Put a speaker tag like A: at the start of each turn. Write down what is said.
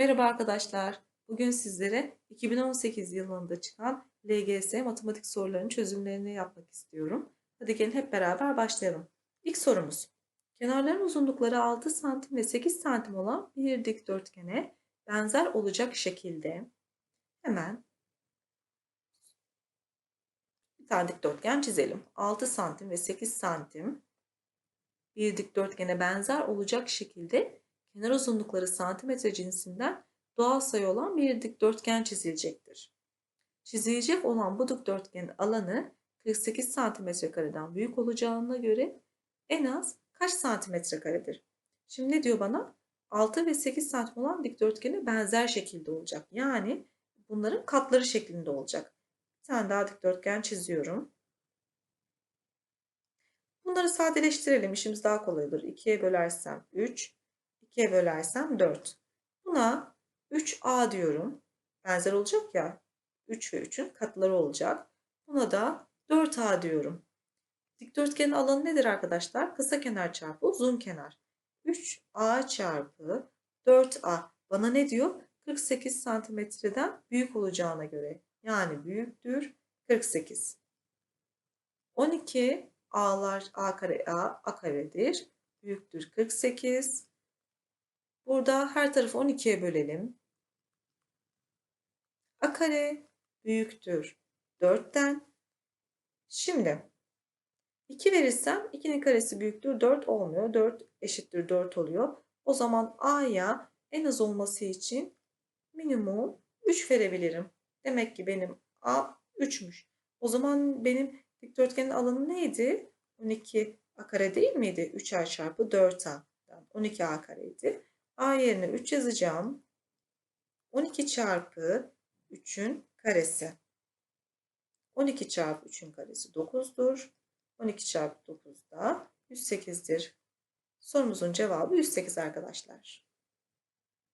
A: Merhaba arkadaşlar. Bugün sizlere 2018 yılında çıkan LGS matematik sorularının çözümlerini yapmak istiyorum. Hadi gelin hep beraber başlayalım. İlk sorumuz. Kenarların uzunlukları 6 santim ve 8 santim olan bir dikdörtgene benzer olacak şekilde hemen bir tane dikdörtgen çizelim. 6 santim ve 8 santim bir dikdörtgene benzer olacak şekilde kenar uzunlukları santimetre cinsinden doğal sayı olan bir dikdörtgen çizilecektir. Çizilecek olan bu dikdörtgenin alanı 48 santimetre kareden büyük olacağına göre en az kaç santimetre karedir? Şimdi ne diyor bana? 6 ve 8 santim olan dikdörtgene benzer şekilde olacak. Yani bunların katları şeklinde olacak. Bir tane daha dikdörtgen çiziyorum. Bunları sadeleştirelim. İşimiz daha kolay olur. 2'ye bölersem 3, 2'ye bölersem 4. Buna 3a diyorum. Benzer olacak ya. 3 ve 3'ün katları olacak. Buna da 4a diyorum. Dikdörtgenin alanı nedir arkadaşlar? Kısa kenar çarpı uzun kenar. 3a çarpı 4a. Bana ne diyor? 48 santimetreden büyük olacağına göre. Yani büyüktür 48. 12 a'lar a kare a a karedir. Büyüktür 48. Burada her tarafı 12'ye bölelim. A kare büyüktür 4'ten. Şimdi 2 verirsem 2'nin karesi büyüktür 4 olmuyor. 4 eşittir 4 oluyor. O zaman A'ya en az olması için minimum 3 verebilirim. Demek ki benim A 3'müş. O zaman benim dikdörtgenin alanı neydi? 12 A kare değil miydi? 3A çarpı 4A. 12A kareydi. A yerine 3 yazacağım. 12 çarpı 3'ün karesi. 12 çarpı 3'ün karesi 9'dur. 12 çarpı 9 da 108'dir. Sorumuzun cevabı 108 arkadaşlar.